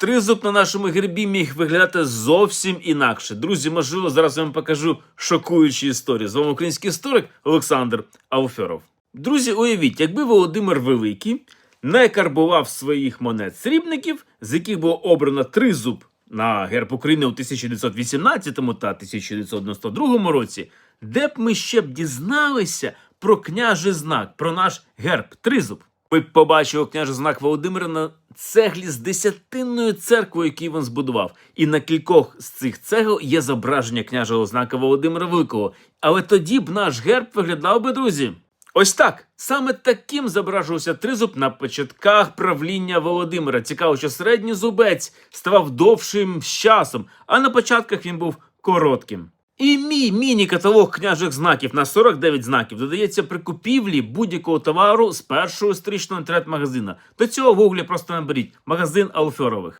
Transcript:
Тризуб на нашому гербі міг виглядати зовсім інакше. Друзі, можливо, зараз я вам покажу шокуючі історії. З вами український історик Олександр Ауфьоров. Друзі, уявіть, якби Володимир Великий не карбував своїх монет срібників, з яких було обрано тризуб на герб України у 1918 та 1992 році, де б ми ще б дізналися про княжий знак, про наш герб тризуб. Ми побачили княжий знак Володимира на цеглі з десятинною церквою, яку він збудував. І на кількох з цих цегел є зображення княжого знака Володимира Великого. Але тоді б наш герб виглядав би, друзі. Ось так. Саме таким зображувався тризуб на початках правління Володимира. Цікаво, що середній зубець ставав довшим з часом, а на початках він був коротким. І мій міні-каталог княжих знаків на 49 знаків додається при купівлі будь-якого товару з першого стрічного інтернет-магазина. До цього в гуглі просто наберіть магазин Алфьорових.